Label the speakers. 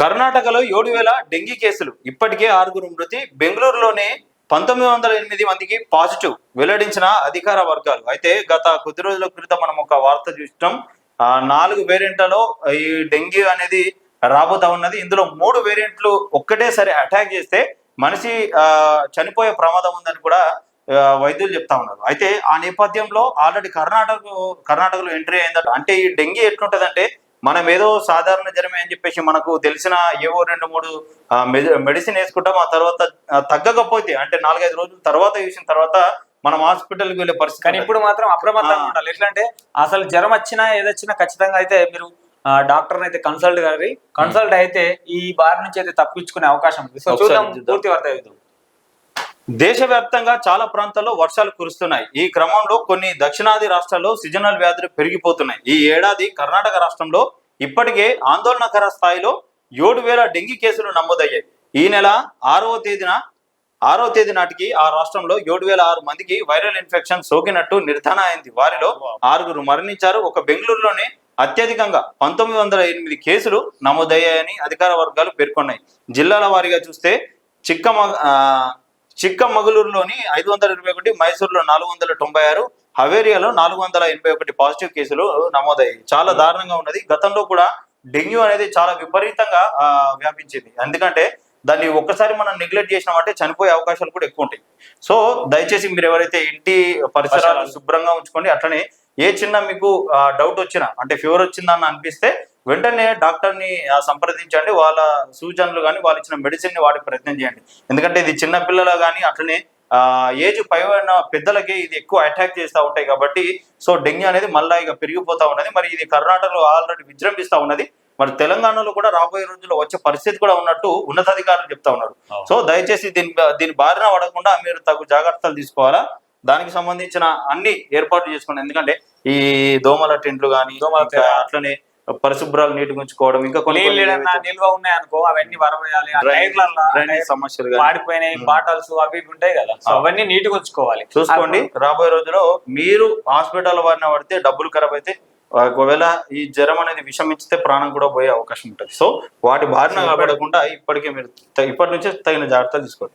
Speaker 1: కర్ణాటకలో ఏడు వేల డెంగీ కేసులు. ఇప్పటికే ఆరుగురు మృతి. బెంగళూరులోనే పంతొమ్మిది వందల ఎనిమిది మందికి పాజిటివ్ వెల్లడించిన అధికార వర్గాలు. అయితే గత కొద్ది రోజుల క్రితం మనం ఒక వార్త చూసినాం. ఆ నాలుగు వేరియంట్లలో ఈ డెంగ్యూ అనేది రాబోతా ఉన్నది. ఇందులో మూడు వేరియంట్లు ఒక్కటేసారి అటాక్ చేస్తే మనిషి చనిపోయే ప్రమాదం ఉందని కూడా వైద్యులు చెప్తా ఉన్నారు. అయితే ఆ నేపథ్యంలో ఆల్రెడీ కర్ణాటక కర్ణాటకలో ఎంట్రీ అయిందట. అంటే ఈ డెంగీ ఎట్లుంటదంటే మనం ఏదో సాధారణ జ్వరమే అని చెప్పేసి మనకు తెలిసిన ఏవో రెండు మూడు మెడిసిన్ వేసుకుంటాం ఆ తర్వాత తగ్గకపోతే అంటే నాలుగైదు రోజుల తర్వాత చూసిన తర్వాత మనం హాస్పిటల్కి వెళ్ళే పరిస్థితి
Speaker 2: కానీ ఇప్పుడు మాత్రం అప్రమత్తంగా. ఉండాలి. ఎట్లా అంటే అసలు జ్వరం వచ్చినా ఏదొచ్చినా ఖచ్చితంగా అయితే మీరు డాక్టర్ అయితే కన్సల్ట్ గారి కన్సల్ట్ అయితే ఈ బారి నుంచి అయితే తప్పించుకునే అవకాశం ఉంది. సో చూద్దాం. పూర్తి వార్త
Speaker 1: దేశవ్యాప్తంగా చాలా ప్రాంతాల్లో వర్షాలు కురుస్తున్నాయి. ఈ క్రమంలో కొన్ని దక్షిణాది రాష్ట్రాల్లో సీజనల్ వ్యాధులు పెరిగిపోతున్నాయి. ఈ ఏడాది కర్ణాటక రాష్ట్రంలో ఇప్పటికే ఆందోళనకర స్థాయిలో ఏడు వేల డెంగీ కేసులు నమోదయ్యాయి. ఈ నెల ఆరవ తేదీన ఆరో తేదీ నాటికి ఆ రాష్ట్రంలో ఏడు వేల ఆరు మందికి వైరల్ ఇన్ఫెక్షన్ సోకినట్టు నిర్ధారణ అయింది. వారిలో ఆరుగురు మరణించారు. ఒక బెంగళూరులోనే అత్యధికంగా పంతొమ్మిది వందల ఎనిమిది కేసులు నమోదయ్యాయని అధికార వర్గాలు పేర్కొన్నాయి. జిల్లాల వారీగా చూస్తే చిక్కమ ఆ, చిక్కమగళూరులోని ఐదు వందల ఇరవై ఒకటి మైసూరులో నాలుగు వందల తొంభై ఆరు హవేరియాలో నాలుగు వందల ఎనభై ఒకటి పాజిటివ్ కేసులు నమోదయ్యాయి. చాలా దారుణంగా ఉన్నది. గతంలో కూడా డెంగ్యూ అనేది చాలా విపరీతంగా వ్యాపించింది. ఎందుకంటే దాన్ని ఒక్కసారి మనం నెగ్లెక్ట్ చేసినామంటే చనిపోయే అవకాశాలు కూడా ఎక్కువ ఉంటాయి. సో దయచేసి మీరు ఎవరైతే ఇంటి పరిసరాలు శుభ్రంగా ఉంచుకోండి అట్లనే ఏ చిన్న మీకు డౌట్ వచ్చినా అంటే ఫీవర్ వచ్చిందని అనిపిస్తే వెంటనే డాక్టర్ని సంప్రదించండి. వాళ్ళ సూచనలు కానీ వాళ్ళు ఇచ్చిన మెడిసిన్ని వాడి ప్రయత్నం చేయండి. ఎందుకంటే ఇది చిన్న పిల్లల కానీ అట్లనే ఏజ్ పైన పెద్దలకి ఇది ఎక్కువ అటాక్ చేస్తూ ఉంటాయి కాబట్టి సో డెంగ్యూ అనేది మళ్ళీ ఇక పెరిగిపోతా ఉన్నది. మరి ఇది కర్ణాటకలో ఆల్రెడీ విజృంభిస్తా ఉన్నది. మరి తెలంగాణలో కూడా రాబోయే రోజుల్లో వచ్చే పరిస్థితి కూడా ఉన్నట్టు ఉన్నతాధికారులు చెప్తా ఉన్నారు. సో దయచేసి దీని దీని బారిన పడకుండా మీరు తగు జాగ్రత్తలు తీసుకోవాలా? దానికి సంబంధించిన అన్ని ఏర్పాట్లు చేసుకోండి. ఎందుకంటే ఈ దోమల టెంట్లు కానీ
Speaker 2: దోమల
Speaker 1: అట్లనే పరిశుభ్రాలు నీటిగా ఉంచుకోవడం ఇంకా కొన్ని
Speaker 2: నిల్వ ఉన్నాయనుకో అవన్నీ వరవేయాలి.
Speaker 1: సమస్యలు కానీ
Speaker 2: మాడిపోయినాయి బాటల్స్ అవి ఉంటాయి కదా. అవన్నీ నీట్గా ఉంచుకోవాలి
Speaker 1: చూసుకోండి రాబోయే రోజుల్లో మీరు హాస్పిటల్ వారిన పడితే డబ్బులు ఖరాబ్ అయితే ఒకవేళ ఈ జ్వరం అనేది విషమించితే ప్రాణం కూడా పోయే అవకాశం ఉంటుంది. సో వాటి బారిన పడకుండా ఇప్పటికే మీరు ఇప్పటి నుంచే తగిన జాగ్రత్తలు తీసుకోండి.